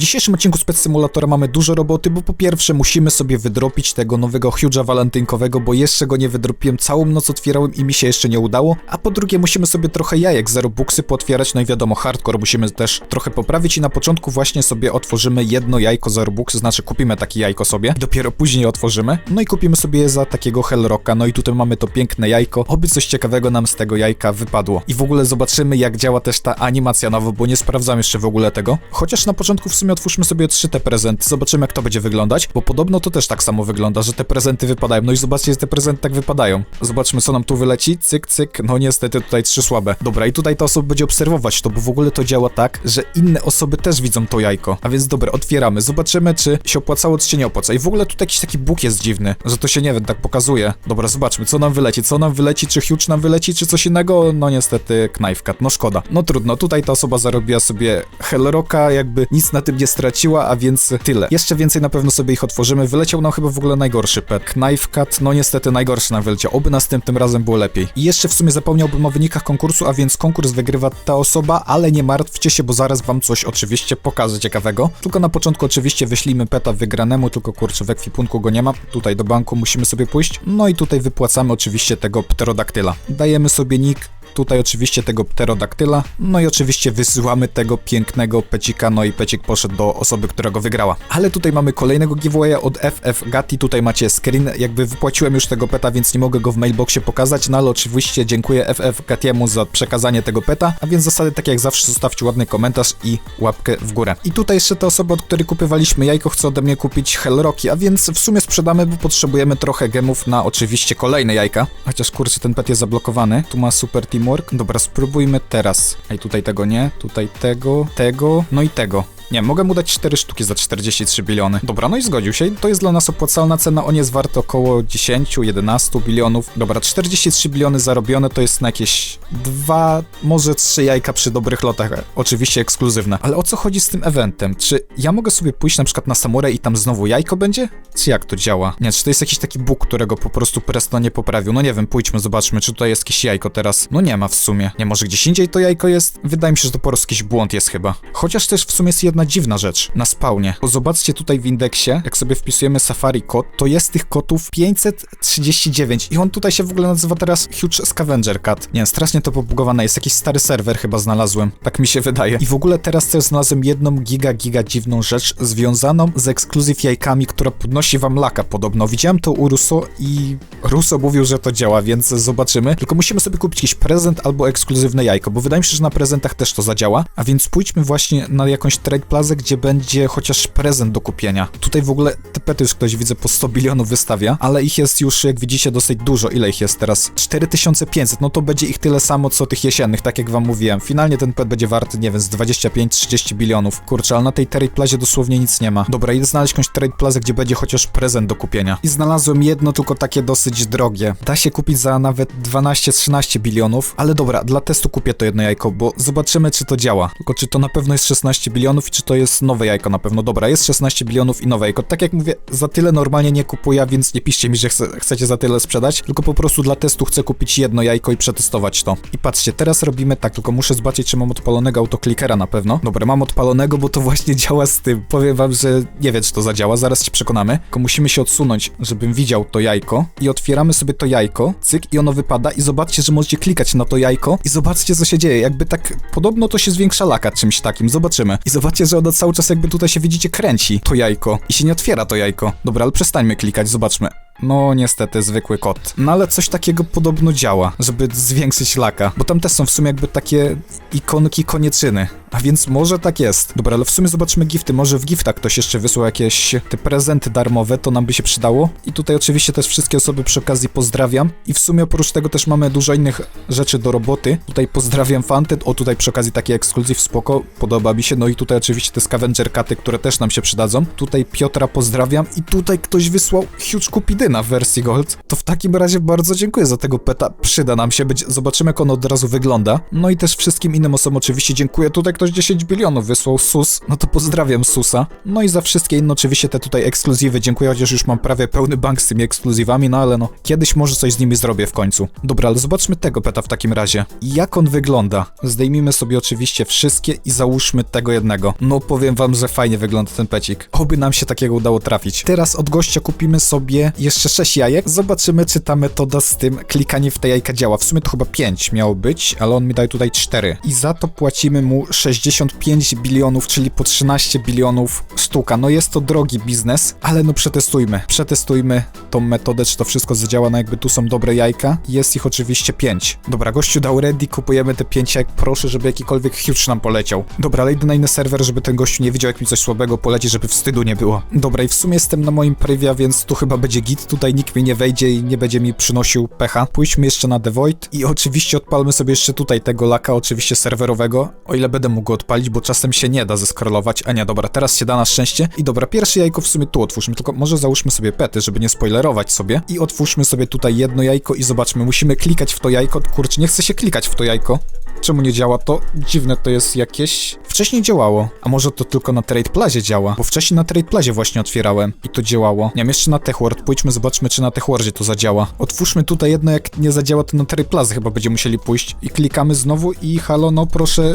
dzisiejszym odcinku Spec Simulatora mamy dużo roboty, bo po pierwsze musimy sobie wydropić tego nowego Huge'a walentynkowego, bo jeszcze go nie wydropiłem, całą noc otwierałem i mi się jeszcze nie udało, a po drugie musimy sobie trochę jajek za Robuxy pootwierać, no i wiadomo, hardcore musimy też trochę poprawić i na początku właśnie sobie otworzymy jedno jajko za Robuxy, znaczy kupimy takie jajko sobie, dopiero później otworzymy, no i kupimy sobie je za takiego Hellrocka, no i tutaj mamy to piękne jajko, oby coś ciekawego nam z tego jajka wypadło. I w ogóle zobaczymy jak działa też ta animacja nowa, bo nie sprawdzam jeszcze w ogóle tego, chociaż na początku w sumie otwórzmy sobie trzy te prezenty, zobaczymy jak to będzie wyglądać, bo podobno to też tak samo wygląda, że te prezenty wypadają, no i zobaczcie, te prezenty tak wypadają. Zobaczmy co nam tu wyleci, cyk, cyk, no niestety tutaj trzy słabe. Dobra, i tutaj ta osoba będzie obserwować to, bo w ogóle to działa tak, że inne osoby też widzą to jajko. A więc dobra, otwieramy, zobaczymy czy się opłacało, czy się nie opłaca. I w ogóle tutaj jakiś taki bóg jest dziwny, że to się nie wiem, tak pokazuje. Dobra, zobaczmy, co nam wyleci, co nam wyleci, czy huge nam wyleci, czy coś innego, no niestety knife cut, no szkoda. No trudno, tutaj ta osoba zarobiła sobie Hellrocka, jakby nic na tym nie straciła, a więc tyle. Jeszcze więcej na pewno sobie ich otworzymy. Wyleciał nam chyba w ogóle najgorszy pet. Knife cut, no niestety najgorszy nam wyleciał. Oby następnym razem było lepiej. I jeszcze w sumie zapomniałbym o wynikach konkursu, a więc konkurs wygrywa ta osoba, ale nie martwcie się, bo zaraz wam coś oczywiście pokażę ciekawego. Tylko na początku oczywiście wyślijmy peta wygranemu, tylko kurczę w ekwipunku go nie ma. Tutaj do banku musimy sobie pójść. No i tutaj wypłacamy oczywiście tego pterodaktyla. Dajemy sobie nick Tutaj oczywiście tego pterodaktyla, no i oczywiście wysyłamy tego pięknego pecika, no i pecik poszedł do osoby, która go wygrała. Ale tutaj mamy kolejnego giveawaya od FF Gatti, tutaj macie screen, jakby wypłaciłem już tego peta, więc nie mogę go w mailboxie pokazać, no ale oczywiście dziękuję FF Gattiemu za przekazanie tego peta, a więc zasady tak jak zawsze zostawcie ładny komentarz i łapkę w górę. I tutaj jeszcze ta osoba, od której kupywaliśmy jajko, chce ode mnie kupić Hellrocki, a więc w sumie sprzedamy, bo potrzebujemy trochę gemów na oczywiście kolejne jajka, chociaż kurczę ten pet jest zablokowany, tu ma super teamwork. Dobra, spróbujmy teraz. Ej, tutaj tego nie, tutaj tego, tego, no i tego. Nie, mogę mu dać 4 sztuki za 43 biliony. Dobra, no i zgodził się. To jest dla nas opłacalna cena. On jest wart około 10-11 bilionów. Dobra, 43 biliony zarobione to jest na jakieś 2, może 3 jajka przy dobrych lotach. Oczywiście ekskluzywne. Ale o co chodzi z tym eventem? Czy ja mogę sobie pójść na przykład na samurę i tam znowu jajko będzie? Czy jak to działa? Nie, czy to jest jakiś taki bóg, którego po prostu Presto nie poprawił? No nie wiem, pójdźmy, zobaczmy, czy tutaj jest jakieś jajko teraz. No nie ma w sumie. Nie, może gdzieś indziej to jajko jest? Wydaje mi się, że to po prostu jakiś błąd jest chyba. Chociaż też w sumie jest jedna dziwna rzecz na spawnie. Bo zobaczcie tutaj w indeksie, jak sobie wpisujemy Safari kod, to jest tych kotów 539 i on tutaj się w ogóle nazywa teraz Huge Scavenger Cat. Nie, strasznie to pobugowane jest. Jakiś stary serwer chyba znalazłem. Tak mi się wydaje. I w ogóle teraz też znalazłem jedną giga giga dziwną rzecz związaną z ekskluzyw jajkami, która podnosi wam laka podobno. Widziałem to u Russo i Russo mówił, że to działa, więc zobaczymy. Tylko musimy sobie kupić jakiś prezent albo ekskluzywne jajko, bo wydaje mi się, że na prezentach też to zadziała. A więc pójdźmy właśnie na jakąś trade plazę, gdzie będzie chociaż prezent do kupienia. Tutaj w ogóle te pety już ktoś widzę po 100 bilionów wystawia, ale ich jest już, jak widzicie, dosyć dużo. Ile ich jest teraz? 4500, no to będzie ich tyle samo, co tych jesiennych, tak jak wam mówiłem. Finalnie ten pet będzie warty, nie wiem, z 25-30 bilionów. Kurczę, ale na tej trade plazie dosłownie nic nie ma. Dobra, idę znaleźć jakąś trade plazę, gdzie będzie chociaż prezent do kupienia. I znalazłem jedno, tylko takie dosyć drogie. Da się kupić za nawet 12-13 bilionów, ale dobra, dla testu kupię to jedno jajko, bo zobaczymy, czy to działa. Tylko czy to na pewno jest 16 bilionów i czy to jest nowe jajko na pewno. Dobra, jest 16 bilionów i nowe jajko. Tak jak mówię, za tyle normalnie nie kupuję, więc nie piszcie mi, że chce, chcecie za tyle sprzedać, tylko po prostu dla testu chcę kupić jedno jajko i przetestować to. I patrzcie, teraz robimy tak, tylko muszę zobaczyć, czy mam odpalonego autoklikera na pewno. Dobra, mam odpalonego, bo to właśnie działa z tym. Powiem wam, że nie wiem, czy to zadziała, zaraz się przekonamy. Tylko musimy się odsunąć, żebym widział to jajko i otwieramy sobie to jajko, cyk i ono wypada i zobaczcie, że możecie klikać na to jajko i zobaczcie, co się dzieje. Jakby tak, podobno to się zwiększa laka czymś takim, zobaczymy. I zobaczcie, że ono cały czas jakby tutaj się widzicie kręci to jajko i się nie otwiera to jajko. Dobra, ale przestańmy klikać, zobaczmy. No niestety, zwykły kot. No ale coś takiego podobno działa, żeby zwiększyć laka, bo tam też są w sumie jakby takie ikonki konieczyny. A więc może tak jest. Dobra, ale w sumie zobaczmy gifty. Może w giftach ktoś jeszcze wysłał jakieś te prezenty darmowe, to nam by się przydało. I tutaj oczywiście też wszystkie osoby przy okazji pozdrawiam. I w sumie oprócz tego też mamy dużo innych rzeczy do roboty. Tutaj pozdrawiam Fanted. O, tutaj przy okazji taki ekskluzyw spoko, podoba mi się. No i tutaj oczywiście te scavenger katy, które też nam się przydadzą. Tutaj Piotra pozdrawiam. I tutaj ktoś wysłał huge kupidyny. Platyna w wersji Gold. To w takim razie bardzo dziękuję za tego peta. Przyda nam się być. Zobaczymy, jak on od razu wygląda. No i też wszystkim innym osobom oczywiście dziękuję. Tutaj ktoś 10 bilionów wysłał Sus. No to pozdrawiam Susa. No i za wszystkie inne oczywiście te tutaj ekskluzywy dziękuję, chociaż już mam prawie pełny bank z tymi ekskluzywami, no ale no, kiedyś może coś z nimi zrobię w końcu. Dobra, ale zobaczmy tego peta w takim razie. Jak on wygląda? Zdejmijmy sobie oczywiście wszystkie i załóżmy tego jednego. No powiem wam, że fajnie wygląda ten pecik. Oby nam się takiego udało trafić. Teraz od gościa kupimy sobie jeszcze 6 jajek. Zobaczymy, czy ta metoda z tym klikanie w te jajka działa. W sumie to chyba 5 miało być, ale on mi daje tutaj 4. I za to płacimy mu 65 bilionów, czyli po 13 bilionów sztuka. No jest to drogi biznes, ale no przetestujmy. Przetestujmy tą metodę, czy to wszystko zadziała, no jakby tu są dobre jajka. Jest ich oczywiście 5. Dobra, gościu dał ready, kupujemy te 5 jajek. Proszę, żeby jakikolwiek huge nam poleciał. Dobra, ale idę na inny serwer, żeby ten gościu nie widział, jak mi coś słabego poleci, żeby wstydu nie było. Dobra, i w sumie jestem na moim privia, więc tu chyba będzie git. Tutaj nikt mi nie wejdzie i nie będzie mi przynosił pecha. Pójdźmy jeszcze na The Void i oczywiście odpalmy sobie jeszcze tutaj tego laka, oczywiście serwerowego, o ile będę mógł go odpalić, bo czasem się nie da zeskrolować. A nie, dobra, teraz się da na szczęście. I dobra, pierwsze jajko w sumie tu otwórzmy, tylko może załóżmy sobie pety, żeby nie spoilerować sobie. I otwórzmy sobie tutaj jedno jajko i zobaczmy, musimy klikać w to jajko. Kurczę, nie chce się klikać w to jajko. Czemu nie działa to? Dziwne to jest jakieś. Wcześniej działało. A może to tylko na Trade Plazie działa? Bo wcześniej na Trade Plazie właśnie otwierałem i to działało. Nie wiem, jeszcze na TechWord. Pójdźmy, zobaczmy, czy na TechWordzie to zadziała. Otwórzmy tutaj jedno, jak nie zadziała, to na Trade Plaza chyba będziemy musieli pójść. I klikamy znowu i halo, no proszę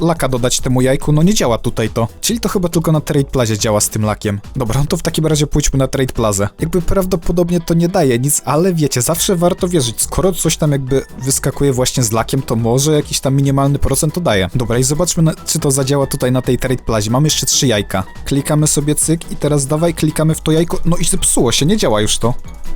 laka dodać temu jajku, no nie działa tutaj to. Czyli to chyba tylko na Trade Plazie działa z tym lakiem. Dobra, no to w takim razie pójdźmy na Trade Plazę. Jakby prawdopodobnie to nie daje nic, ale wiecie, zawsze warto wierzyć. Skoro coś tam jakby wyskakuje właśnie z lakiem, to może jakiś tam minimalny procent to daje. Dobra, i zobaczmy, na, czy to zadziała tutaj na tej Trade Plazie. Mamy jeszcze trzy jajka. Klikamy sobie cyk i teraz dawaj, klikamy w to jajko. No i zepsuło się, nie działa już to.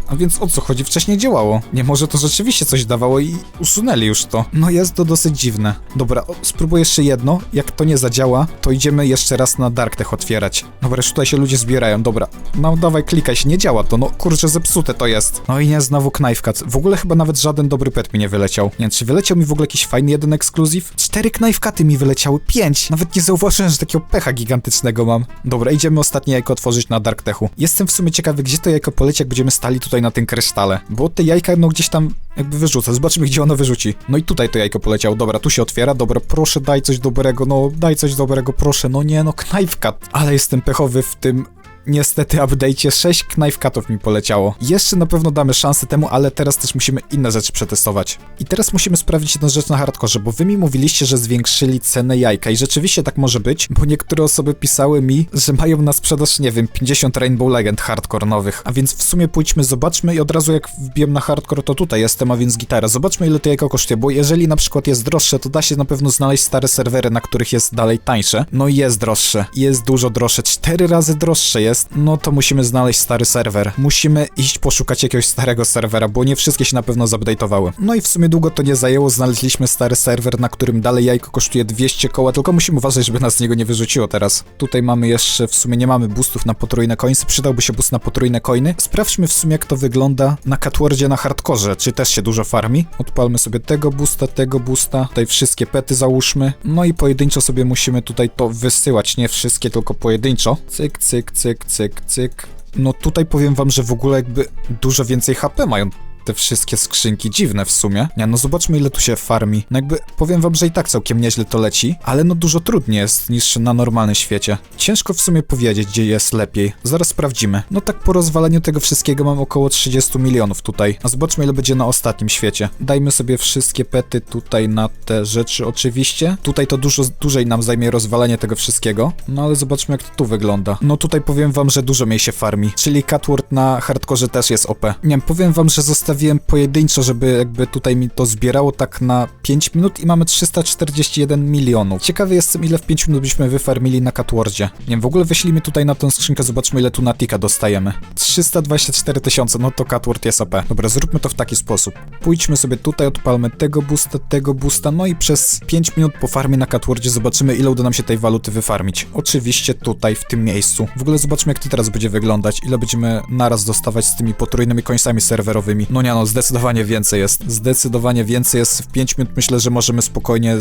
A więc o co chodzi? Wcześniej działało. Nie może to rzeczywiście coś dawało i usunęli już to. No jest to dosyć dziwne. Dobra, o, spróbuję jeszcze jedno. Jak to nie zadziała, to idziemy jeszcze raz na Dark Tech otwierać. Dobra, już tutaj się ludzie zbierają. Dobra, no dawaj, klikaj się. Nie działa to. No kurczę, zepsute to jest. No i nie, znowu Cut. W ogóle chyba nawet żaden dobry pet mi nie wyleciał. Nie wiem, czy wyleciał mi w ogóle jakiś fajny jeden ekskluzyw? Cztery Cuty mi wyleciały. Pięć. Nawet nie zauważyłem, że takiego pecha gigantycznego mam. Dobra, idziemy ostatnie jajko otworzyć na Dark Techu. Jestem w sumie ciekawy, gdzie to jajko poleci, jak będziemy stali tutaj na tym krysztale. Bo te jajka, no gdzieś tam jakby wyrzuca. Zobaczymy, gdzie ono wyrzuci. No i tutaj to jajko poleciało. Dobra, tu się otwiera. Dobra, proszę, daj coś dobrego. No, daj coś dobrego, proszę. No nie, no, cut. Ale jestem pechowy w tym Niestety, update'cie 6 knife cutów mi poleciało. Jeszcze na pewno damy szansę temu, ale teraz też musimy inne rzeczy przetestować. I teraz musimy sprawdzić jedną rzecz na hardkorze, bo wy mi mówiliście, że zwiększyli cenę jajka i rzeczywiście tak może być, bo niektóre osoby pisały mi, że mają na sprzedaż, nie wiem, 50 Rainbow Legend hardcore nowych. A więc w sumie pójdźmy, zobaczmy i od razu jak wbijem na hardcore, to tutaj jestem, a więc gitara. Zobaczmy ile to jajko kosztuje, bo jeżeli na przykład jest droższe, to da się na pewno znaleźć stare serwery, na których jest dalej tańsze. No i jest droższe. Jest dużo droższe. Cztery razy droższe jest, no to musimy znaleźć stary serwer. Musimy iść poszukać jakiegoś starego serwera, bo nie wszystkie się na pewno zupdate'owały. No i w sumie długo to nie zajęło, znaleźliśmy stary serwer, na którym dalej jajko kosztuje 200 koła, tylko musimy uważać, żeby nas z niego nie wyrzuciło teraz. Tutaj mamy jeszcze, w sumie nie mamy boostów na potrójne coinsy, przydałby się boost na potrójne coiny. Sprawdźmy w sumie jak to wygląda na Catwardzie na hardkorze, czy też się dużo farmi. Odpalmy sobie tego boosta, tego boosta, tutaj wszystkie pety załóżmy. No i pojedynczo sobie musimy tutaj to wysyłać, nie wszystkie, tylko pojedynczo. Cyk, cyk, cyk, cyk, cyk. No tutaj powiem wam, że w ogóle jakby dużo więcej HP mają te wszystkie skrzynki. Dziwne w sumie. Nie, no zobaczmy ile tu się farmi. No jakby powiem wam, że i tak całkiem nieźle to leci, ale no dużo trudniej jest niż na normalnym świecie. Ciężko w sumie powiedzieć, gdzie jest lepiej. Zaraz sprawdzimy. No tak po rozwaleniu tego wszystkiego mam około 30 milionów tutaj. A zobaczmy ile będzie na ostatnim świecie. Dajmy sobie wszystkie pety tutaj na te rzeczy oczywiście. Tutaj to dużo dłużej nam zajmie rozwalenie tego wszystkiego. No ale zobaczmy jak to tu wygląda. No tutaj powiem wam, że dużo mniej się farmi. Czyli Catward na hardkorze też jest OP. Nie wiem, powiem wam, że zostawiłem pojedynczo, żeby jakby tutaj mi to zbierało tak na 5 minut i mamy 341 milionów. Ciekawy jestem, ile w 5 minut byśmy wyfarmili na Catwardzie. Nie wiem, w ogóle wyślijmy tutaj na tę skrzynkę, zobaczmy ile tu na tika dostajemy. 324 tysiące, no to Catward jest OP. Dobra, zróbmy to w taki sposób. Pójdźmy sobie tutaj, odpalmy tego boosta, tego boosta, no i przez 5 minut po farmie na Catwardzie zobaczymy, ile uda nam się tej waluty wyfarmić. Oczywiście tutaj, w tym miejscu. W ogóle zobaczmy, jak to teraz będzie wyglądać, ile będziemy naraz dostawać z tymi potrójnymi końcami serwerowymi. No No nie no, zdecydowanie więcej jest. Zdecydowanie więcej jest. W 5 minut myślę, że możemy spokojnie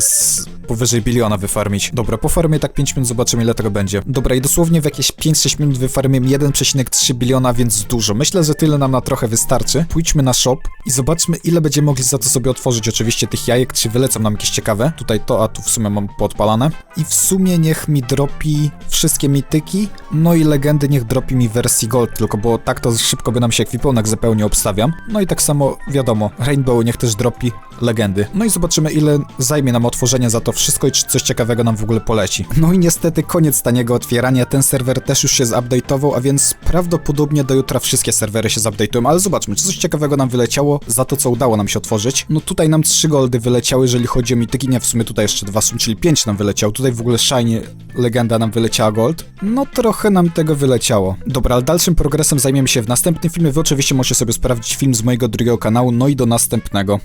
powyżej biliona wyfarmić. Dobra, po farmie tak 5 minut zobaczymy ile tego będzie. Dobra, i dosłownie w jakieś 5-6 minut wyfarmię 1,3 biliona, więc dużo. Myślę, że tyle nam na trochę wystarczy. Pójdźmy na shop i zobaczmy ile będziemy mogli za to sobie otworzyć oczywiście tych jajek, czy wylecą nam jakieś ciekawe. Tutaj to, a tu w sumie mam podpalane. I w sumie niech mi dropi wszystkie mityki, no i legendy niech dropi mi wersji gold, tylko bo tak to szybko by nam się ekwipunek zupełnie obstawiam. No i tak samo wiadomo, Rainbow niech też dropi legendy. No i zobaczymy ile zajmie nam otworzenie za to wszystko i czy coś ciekawego nam w ogóle poleci. No i niestety koniec taniego otwierania, ten serwer też już się zupdate'ował, a więc prawdopodobnie do jutra wszystkie serwery się zupdate'ują, ale zobaczmy, czy coś ciekawego nam wyleciało za to, co udało nam się otworzyć. No tutaj nam trzy goldy wyleciały, jeżeli chodzi o mityki, nie, w sumie tutaj jeszcze dwa są, czyli pięć nam wyleciało, tutaj w ogóle Shiny legenda nam wyleciała gold. No trochę nam tego wyleciało. Dobra, ale dalszym progresem zajmiemy się w następnym filmie, wy oczywiście możecie sobie sprawdzić film z mojego drugiego kanału, no i do następnego.